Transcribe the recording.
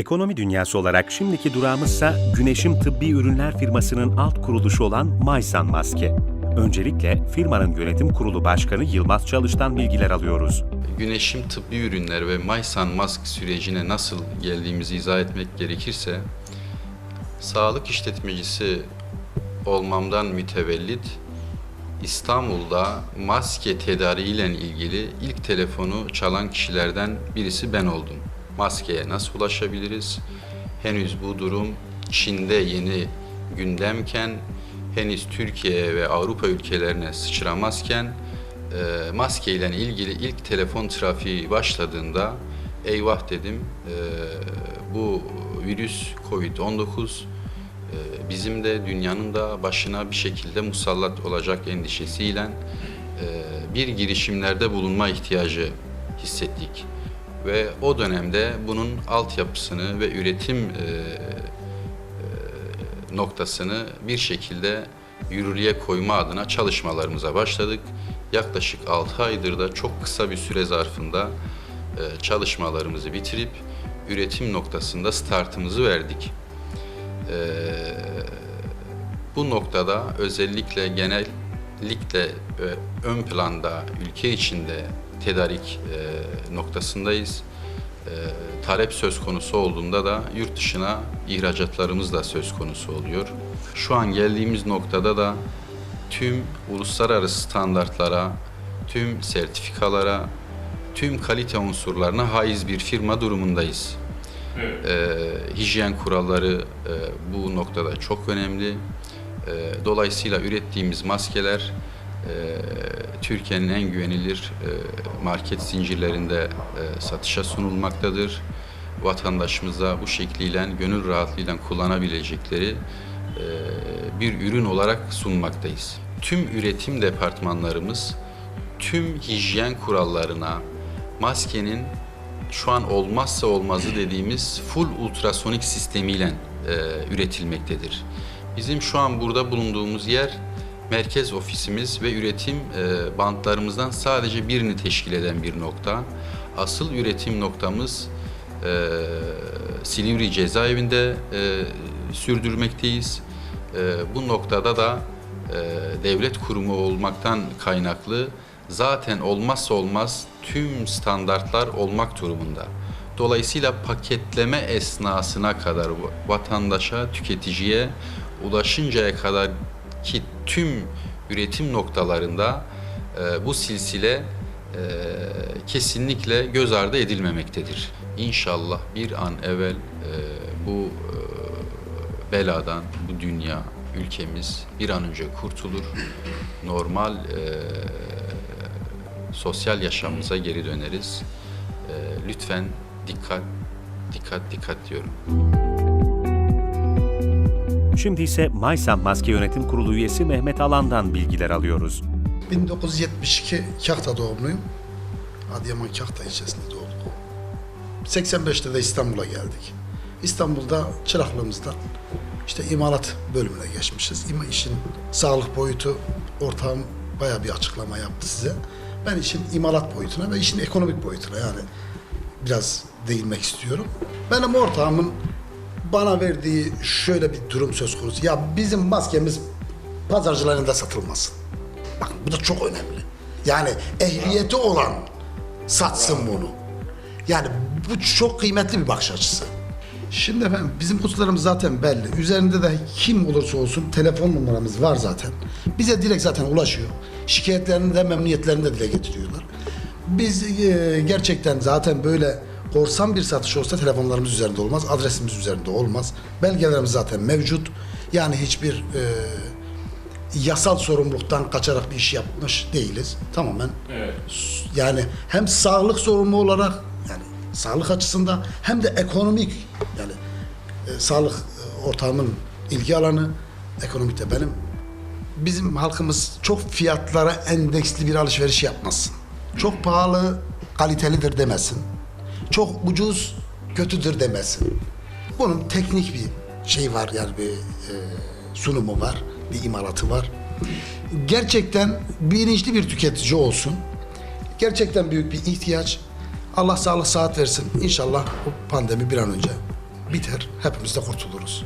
Ekonomi dünyası olarak şimdiki durağımızsa Güneşim Tıbbi Ürünler firmasının alt kuruluşu olan Maysan Maske. Öncelikle firmanın yönetim kurulu başkanı Yılmaz Çalış'tan bilgiler alıyoruz. Güneşim tıbbi ürünler ve Maysan Mask sürecine nasıl geldiğimizi izah etmek gerekirse, sağlık işletmecisi olmamdan mütevellit İstanbul'da maske tedariğiyle ilgili ilk telefonu çalan kişilerden birisi ben oldum. Maskeye nasıl ulaşabiliriz? Henüz bu durum Çin'de yeni gündemken, henüz Türkiye ve Avrupa ülkelerine sıçramazken e, maske ile ilgili ilk telefon trafiği başladığında eyvah dedim e, bu virüs Covid-19 e, bizim de dünyanın da başına bir şekilde musallat olacak endişesiyle e, bir girişimlerde bulunma ihtiyacı hissettik. Ve o dönemde bunun altyapısını ve üretim e, e, noktasını bir şekilde yürürlüğe koyma adına çalışmalarımıza başladık. Yaklaşık 6 aydır da çok kısa bir süre zarfında e, çalışmalarımızı bitirip üretim noktasında startımızı verdik. E, bu noktada özellikle genellikle e, ön planda ülke içinde tedarik e, noktasındayız. E, talep söz konusu olduğunda da yurt dışına ihracatlarımız da söz konusu oluyor. Şu an geldiğimiz noktada da tüm uluslararası standartlara, tüm sertifikalara, tüm kalite unsurlarına haiz bir firma durumundayız. Ee, hijyen kuralları e, bu noktada çok önemli. Ee, dolayısıyla ürettiğimiz maskeler e, Türkiye'nin en güvenilir e, market zincirlerinde e, satışa sunulmaktadır. Vatandaşımıza bu şekliyle gönül rahatlığıyla kullanabilecekleri e, bir ürün olarak sunmaktayız. Tüm üretim departmanlarımız tüm hijyen kurallarına, maskenin şu an olmazsa olmazı dediğimiz full ultrasonik sistemiyle e, üretilmektedir. Bizim şu an burada bulunduğumuz yer merkez ofisimiz ve üretim e, bantlarımızdan sadece birini teşkil eden bir nokta. Asıl üretim noktamız e, Silivri cezaevinde e, sürdürmekteyiz. E, bu noktada da devlet kurumu olmaktan kaynaklı zaten olmazsa olmaz tüm standartlar olmak durumunda. Dolayısıyla paketleme esnasına kadar vatandaşa, tüketiciye ulaşıncaya kadar ki tüm üretim noktalarında e, bu silsile e, kesinlikle göz ardı edilmemektedir. İnşallah bir an evvel e, bu e, beladan, bu dünya, ülkemiz bir an önce kurtulur. Normal e, sosyal yaşamımıza geri döneriz. E, lütfen dikkat, dikkat, dikkat diyorum. Şimdi ise Maysan Maske Yönetim Kurulu üyesi Mehmet Alan'dan bilgiler alıyoruz. 1972 Kahta doğumluyum. Adıyaman Kahta ilçesinde doğduk. 85'te de İstanbul'a geldik. İstanbul'da çıraklığımızda işte imalat bölümüne geçmişiz. İma işin sağlık boyutu ortağım bayağı bir açıklama yaptı size. Ben işin imalat boyutuna ve işin ekonomik boyutuna yani biraz değinmek istiyorum. Benim ortağımın bana verdiği şöyle bir durum söz konusu. Ya bizim maskemiz pazarcılarında satılmasın. Bakın bu da çok önemli. Yani ehliyeti olan satsın bunu. Yani bu çok kıymetli bir bakış açısı. Şimdi efendim bizim kutularımız zaten belli. Üzerinde de kim olursa olsun telefon numaramız var zaten. Bize direkt zaten ulaşıyor. Şikayetlerini de memnuniyetlerini de dile getiriyorlar. Biz e, gerçekten zaten böyle korsan bir satış olsa telefonlarımız üzerinde olmaz, adresimiz üzerinde olmaz. Belgelerimiz zaten mevcut. Yani hiçbir e, yasal sorumluluktan kaçarak bir iş yapmış değiliz. Tamamen yani hem sağlık sorumlu olarak yani sağlık açısından hem de ekonomik yani e, sağlık e, ortağımın ilgi alanı ekonomikte benim bizim halkımız çok fiyatlara endeksli bir alışveriş yapmasın. Çok pahalı kalitelidir demesin. Çok ucuz kötüdür demesin. Bunun teknik bir şey var yani bir e, sunumu var, bir imalatı var. Gerçekten bilinçli bir tüketici olsun. Gerçekten büyük bir ihtiyaç. Allah sağlık saat versin. İnşallah bu pandemi bir an önce biter. Hepimiz de kurtuluruz.